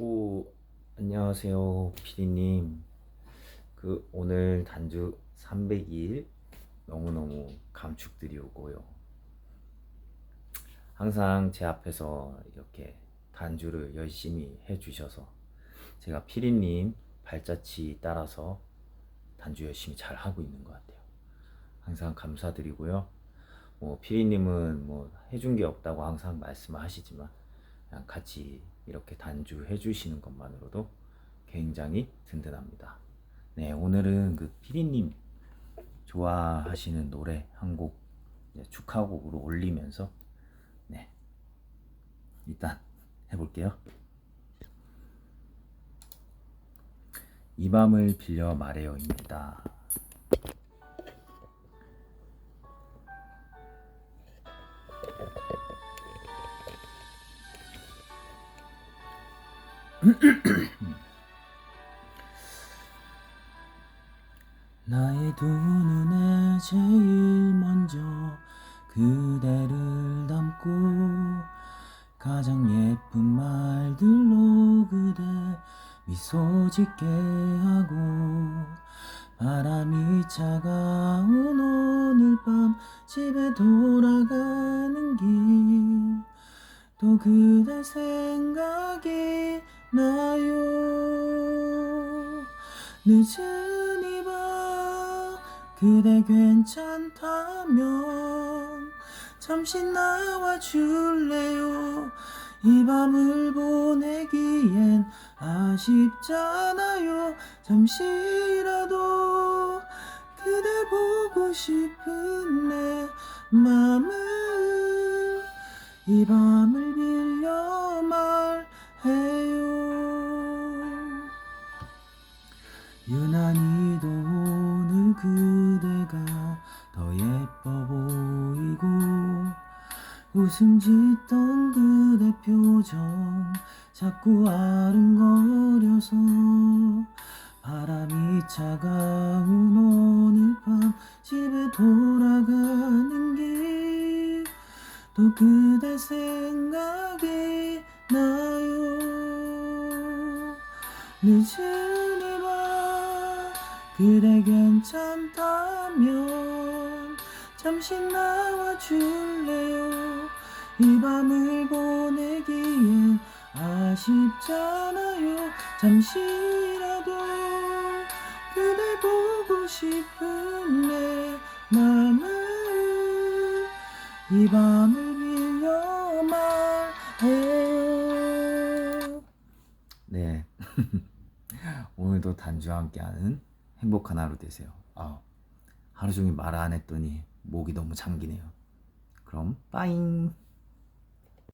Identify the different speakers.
Speaker 1: 오, 안녕하세요, 피디님. 그 오늘 단주 300일 너무너무 감축드리고요. 항상 제 앞에서 이렇게 단주를 열심히 해주셔서 제가 피디님 발자취 따라서 단주 열심히 잘 하고 있는 것 같아요. 항상 감사드리고요. 뭐 피디님은 뭐 해준 게 없다고 항상 말씀하시지만 같이 이렇게 단주 해 주시는 것만으로도 굉장히 든든합니다. 네, 오늘은 그 피디님 좋아하시는 노래 한 곡 축하곡으로 올리면서 네 일단 해볼게요. 이 밤을 빌려 말해요입니다. 나의 두 눈에 제일 먼저 그대를 담고 가장 예쁜 말들로 그대 미소 짓게 하고 바람이 차가운 오늘 밤 집에 돌아가는 길 또 그대 생각이 나요. 늦은 이밤 그대 괜찮다면 잠시 나와 줄래요? 이 밤을 보내기엔 아쉽잖아요. 잠시라도 그대 보고 싶은 내 맘을 이 밤을 그대가 더 예뻐 보이고 웃음 짓던 그대 표정 자꾸 아른거려서 바람이 차가운 오늘 밤 집에 돌아가는 길 또 그대 생각이 나요. 늦은 이밤 그대 괜찮다면 잠시 나와 줄래요? 이 밤을 보내기엔 아쉽잖아요. 잠시라도 그대 보고 싶은 내 맘을 이 밤을 빌려 말해요. 네. 오늘도 단주와 함께하는 행복한 하루 되세요. 아, 하루 종일 말 안 했더니 목이 너무 잠기네요. 그럼 빠잉.